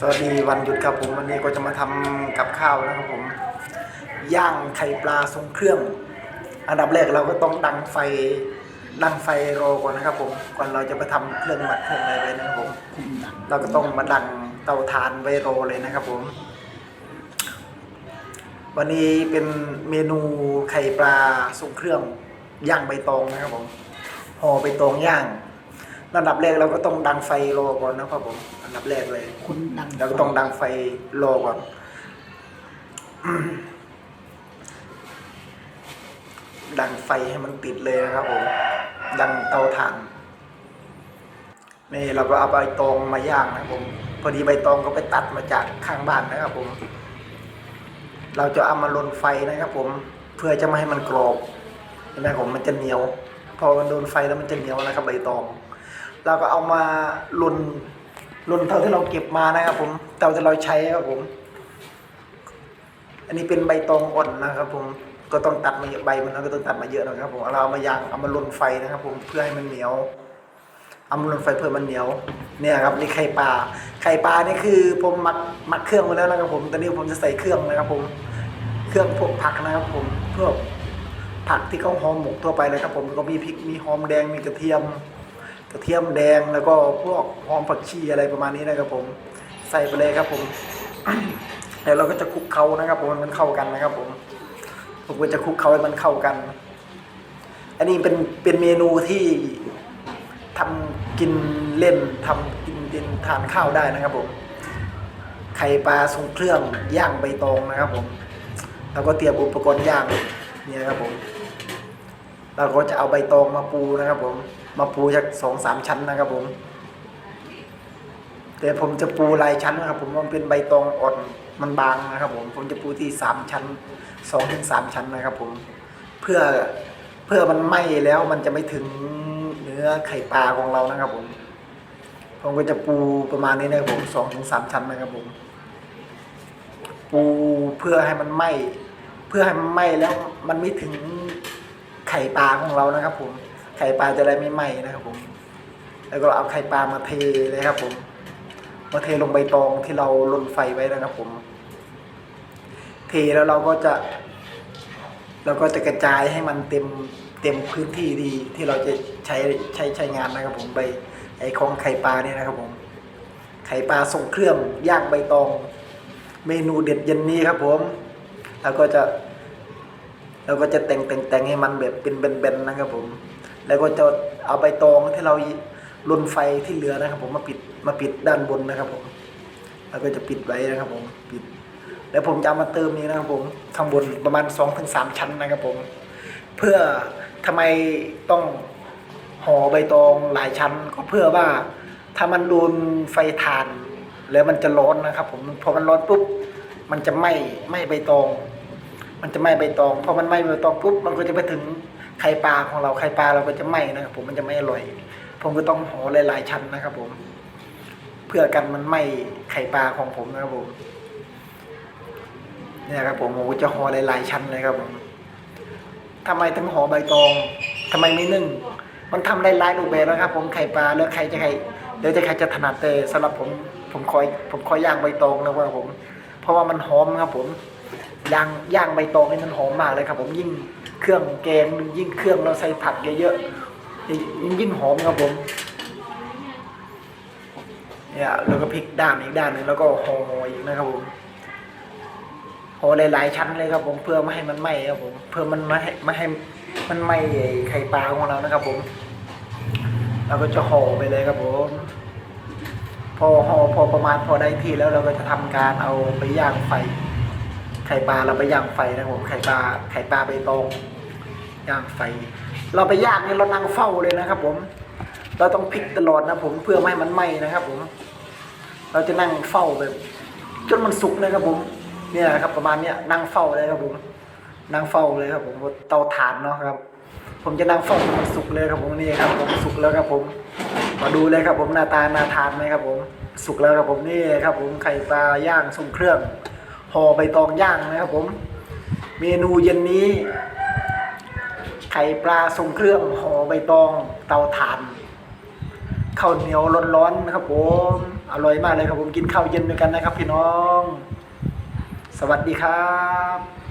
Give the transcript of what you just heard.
สวัสดีวันหยุดครับผมวันนี้ก็จะมาทำกับข้าวนะครับผมย่างไข่ปลาทรงเครื่อง อันดับแรกเราก็ต้องดังไฟดังไฟรอก่อนนะครับผมก่อนเราจะไปทำเครื่องหมักเครื่องอะไรไปนะครับผมเราก็ต้องมาดังเตาถ่านไว้รอเลยนะครับผม วันนี้เป็นเมนูไข่ปลาทรงเครื่องย่างใบตองนะครับผมห่อใบตองย่าง อันดับแรกเราก็ต้องดังไฟรอก่อนนะครับผมอันดับแรกเลยคุณดังเราก็ต้องดังไฟรอก่อนดังไฟให้มันติดเลยนะครับผมดังเตาถ่านนี่เราก็เอาใบตองมาย่างนะครับผมพอดีใบตองก็ไปตัดมาจากข้างบ้านนะครับผม เราจะเอามาลนไฟนะครับ ผมเพื่อจะไม่ให้มันกรอบเห็นไหมผมมันจะเหนียว พอมันโดนไฟแล้วมันจะเหนียวนะครับใบตอง เราก็เอามาลุนลุนเท่าที่เราเก็บมานะครับ ผมเท่าที่เราใช้ครับผม อันนี้เป็นใบตองอ่อนนะครับ ผมก็ต้องตัดมาเยอะใบมันแล้วก็ต้องตัดมาเยอะหน่อยครับ ผมเราเอามายางเอามาลุนไฟนะครับ ผมเพื่อให้มันเหนียวเอามาลุนไฟเพื่อมันเหนียว เนี่ยครับนี่ไข่ปลาไข่ปลานี่คือผมหมักหมักเครื่องไว้แล้วนะครับ ผมตอนนี้ผมจะใส่เครื่องนะครับ ผมเครื่องพวกผักนะครับ ผมพวกผักที่เขาหอมหมกทั่วไปเลยครับ ผมก็มีพริกมีหอมแดงมีกระเทียม ระเทียมแดงแล้วก็พวกหอมผักชีอะไรประมาณนี้นะครับผมใส่ไปเลยครับผมแล้วเราก็จะคลุกเคล้านะครับ ผมมันเข้ากันนะครับ ผมผมก็จะคลุกเคล้าให้มันเข้ากัน อันนี้เป็นเป็นเมนูที่ทำกินเล่นทำกินกินทานข้าวได้นะครับผมไข่ปลาทรงเครื่องย่างใบตองนะครับ ผมแล้วก็เตรียมอุปกรณ์ย่างเนี่ยนะครับผมเราก็จะเอาใบตองมาปูนะครับผม มาปูจากสองสามชั้นนะครับผม แต่ผมจะปูลายชั้นนะครับ ผมมันเป็นใบตองอ่อนมันบางนะครับ ผมผมจะปูที่สามชั้นสองถึงสามชั้นนะครับ ผมเพื่อเพื่อมันไหม้แล้วมันจะไม่ถึงเนื้อไข่ปลาของเรานะครับ ผม ผมก็จะปูประมาณนี้นะครับผมสองถึงสามชั้นนะครับผม ปูเพื่อให้มันไหม้เพื่อให้มันไหม้แล้วมันไม่ถึงไข่ปลาของเรานะครับ ผม ไข่ปลาจะได้ไม่ไหม้นะครับผม แล้วก็เอาไข่ปลามาเทเลยครับผม มาเทลงใบตองที่เราลนไฟไว้นะครับผม เทแล้วเราก็จะ เราก็จะกระจายให้มันเต็มเต็มพื้นที่ดีที่เราจะใช้ใช้ใช้งานนะครับผมใบไอ้ของไข่ปลาเนี่ยนะครับผม ไข่ปลาทรงเครื่องย่างใบตอง เมนูเด็ดเย็นนี้ครับผม แล้วก็จะเราก็จะแต่งแต่งแต่งให้มันแบบเป็นเบนๆนะครับผม แล้วก็จะเอาใบตองที่เราลนไฟที่เหลือนะครับ ผมมาปิดมาปิดด้านบนนะครับ ผม แล้วก็จะปิดไว้นะครับ ผมปิด แล้วผมจะมาเติมนี้นะครับ ผมข้างบนประมาณสองถึงสามชั้นนะครับ ผม เพื่อทำไมต้องห่อใบตองหลายชั้นก็เพื่อว่าถ้ามันโดนไฟถ่าน แล้วมันจะร้อนนะครับ ผมพอมันร้อนปุ๊บมันจะไหม้ไหม้ใบตอง มันจะไหม้ใบตองพอมันไหม้ใบตองปุ๊บมันก็จะไปถึง ไข่ปลาของเราไข่ปลาเราก็จะไหม้นะครับผมมันจะไม่อร่อย ผมก็ต้องห่อหลายๆชั้นนะครับผม เพื่อกันมันไหม้ไข่ปลาของผมนะครับผมเนี่ยครับผมผมจะห่อหลายๆชั้นเลยครับผมทำไมถึงห่อใบตองทำไมไม่นึ่ง มันทำได้หลายรูปแบบนะครับ ผมไข่ปลาแล้วใครจะใครเดี๋ยวจะใครจะถนัดแต่สำหรับผมผมคอยผมคอยย่างใบตองนะครับผม เพราะว่ามันหอมครับผมย่างย่างใบตองนี่มันหอมมากเลยครับ ผมยิ่ง เครื่องแกงยิ่งเครื่องเราใส่ผักเยอะๆยิ่งหอมครับผมเนี่ยแล้วก็พลิกด้านอีกด้านหนึ่งแล้วก็ห่ออีกนะครับผมห่อหลายๆชั้นเลยครับผมเพื่อไม่ให้มันไหม้ครับผมเพื่อมันไม่ให้ไม่ให้มันไหม้ไข่ปลาของเรานะครับผมเราก็จะห่อไปเลยครับผมพอห่อพอประมาณพอได้ที่แล้วเราก็จะทำการเอาไปย่างไฟ ไข่ปลาเราไปย่างไฟนะครับผมไข่ปลาไข่ปลาใบตองย่างไฟ เราไปย่างนี่เรานั่งเฝ้าเลยนะครับ ผม เราต้องพลิกตลอดนะผมเพื่อไม่ให้มันไหม้นะครับ ผม เราจะนั่งเฝ้าแบบจนมันสุกเลยครับ ผม เนี่ยครับ ประมาณเนี้ยนั่งเฝ้าเลยครับ ผม นั่งเฝ้าเลยครับ ผมเตาถ่านเนาะครับ ผมจะนั่งเฝ้าจนมันสุกเลยครับ ผมนี่ครับ ผมสุกแล้วครับ ผมมาดูเลยครับ ผมหน้าตาน่าทานไหมครับ ผม สุกแล้วครับ ผมนี่ครับ ผมไข่ปลาย่างทรงเครื่อง ห่อใบตองย่างนะครับผม เมนูเย็นนี้ ไข่ปลาทรงเครื่องห่อใบตองเตาถ่านข้าวเหนียวร้อนๆนะครับผมอร่อยมากเลยครับผมกินข้าวเย็นด้วยกันนะครับ พี่น้อง สวัสดีครับ